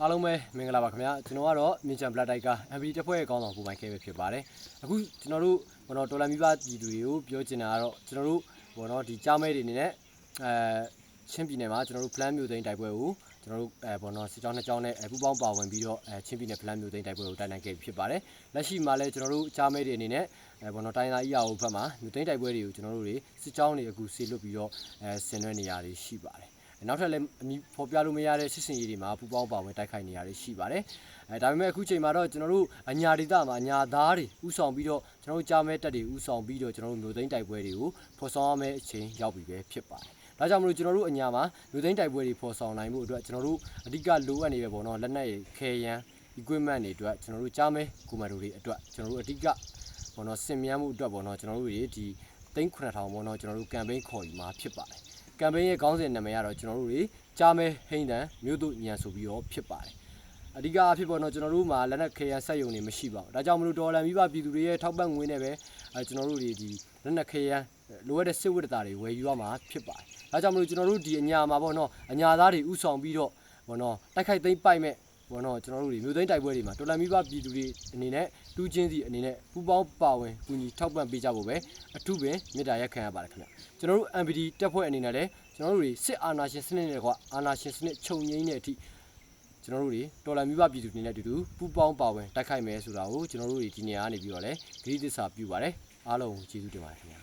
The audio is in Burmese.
အားလုံးပဲမင်္ဂလာပါခင်ဗျာကျွန်တော်ကတော့မြင်းချန်ဘလက်တိုက်က MB တက်ဖွဲ့ရဲ့ကောင်းဆောင်ကိုပိုင်ခဲပဲဖြစ်ပါတယ်အခုကျွန်တော်တို့ဘောနော်ဒေါ်လာမိဘပြည်သူတွေကိုပြောချင်တာကတော့ကျွန်တော်တို့ဘောနော်ဒီကြားမဲတွေအနေနဲ့အဲချင်းပြည်နယ်မှာကျွန်တော်တို့ plan မျိုးသိန်းတိုက်ပွဲကိုကျွန်တော်တို့အဲဘောနော်စစ်ကြောင်းနှစ်ကြောင်းနဲ့ပူးပေါင်းပါဝင်ပြီးတော့အဲချင်းပြည်နယ် plan မျိုးသိန်းတိုက်ပွဲကိုတိုင်တိုင်ခဲ့ပြီးဖြစ်ပါတယ်လက်ရှိမှာလည်းကျွန်တော်တို့ကြားမဲတွေအနေနဲ့အဲဘောနော်တိုင်းသား EAO ဘက်မှာမျိုးသိန်းတိုက်ပွဲတွေကိုကျွန်တော်တို့တွေစစ်ကြောင်းတွေအခုဆေလွတ်ပြီးတော့အဲဆင်နွှဲနေရတွေရှိပါတယ် နောက်ထပ်လည်းအမီဖော်ပြလို့မရတဲ့စစ်စင်ရေးတွေမှာပူပေါင်းပါဝင်တိုက်ခိုက်နေရတွေရှိပါတယ်အဲဒါပေမဲ့အခုချိန်မှာတော့ကျွန်တော်တို့အညာဒေသမှာအညာသားတွေဥဆောင်ပြီးတော့ကျွန်တော်တို့ကြားမဲတက်တွေဥဆောင်ပြီးတော့ကျွန်တော်တို့မျိုးသိန်းတိုက်ပွဲတွေကိုဖော်ဆောင်ရမယ့်အချိန်ရောက်ပြီပဲဖြစ်ပါတယ်ဒါကြောင့်မလို့ကျွန်တော်တို့အညာမှာမျိုးသိန်းတိုက်ပွဲတွေဖော်ဆောင်နိုင်မှုအတွက်ကျွန်တော်တို့အဓိကလိုအပ်နေပဲပေါ့နော်လက်နက်ရည်ခဲယမ်း equipment တွေအတွက်ကျွန်တော်တို့ကြားမဲကွန်မန်ဒိုတွေအတွက်ကျွန်တော်တို့အဓိကပေါ့နော်စင်မြန်းမှုအတွက်ပေါ့နော်ကျွန်တော်တို့တွေဒီ3000ပေါ့နော်ကျွန်တော်တို့ campaign ခေါ်ယူမှာဖြစ်ပါတယ် ကမ်ပိန်းရဲ့ခေါင်းစဉ်နာမည်ကတော့ကျွန်တော်တို့တွေကြားမဲဟိန်းတန်မြို့တို့ညံဆိုပြီးတော့ဖြစ်ပါတယ်အဓိကအဖြစ်ပေါ်တော့ကျွန်တော်တို့မှာလက်နက်ခဲယမ်းဆက်ယုံနေမရှိပါဘူးဒါကြောင့်မလို့ဒေါ်လာမိဘပြည်သူတွေရဲ့ထောက်ပံ့ငွေနဲ့ပဲအဲကျွန်တော်တို့တွေဒီလက်နက်ခဲယမ်းလိုအပ်တဲ့စစ်ဝတ္တတာတွေဝယ်ယူရမှာဖြစ်ပါတယ်ဒါကြောင့်မလို့ကျွန်တော်တို့ဒီအညာမှာပေါ့နော်အညာသားတွေဥဆောင်ပြီးတော့ပေါ့နော်တိုက်ခိုက်သိမ်းပိုက်မဲ့ ဘောနော်ကျွန်တော်တို့တွေမြို့သိမ်းတိုက်ပွဲတွေမှာတော်လန်မိဘပြည်သူတွေအနေနဲ့တူးချင်းစီအနေနဲ့ပူပေါင်းပါဝင်ကူညီထောက်ပံ့ပေးကြဖို့ပဲအထူးပင်မေတ္တာရက်ခံရပါတယ်ခင်ဗျကျွန်တော်တို့ MPD တက်ဖွဲ့အနေနဲ့လည်းကျွန်တော်တို့တွေစစ်အာဏာရှင်စနစ်နဲ့ကွာအာဏာရှင်စနစ်ချုပ်ငိမ့်တဲ့အထိကျွန်တော်တို့တွေတော်လန်မိဘပြည်သူတွေနဲ့အတူတူပူပေါင်းပါဝင်တိုက်ခိုက်မယ်ဆိုတာကိုကျွန်တော်တို့တွေဒီနေရာကနေပြီးတော့လည်းဂရုသစ္စာပြုပါတယ်အားလုံးကျေးဇူးတင်ပါတယ်ခင်ဗျာ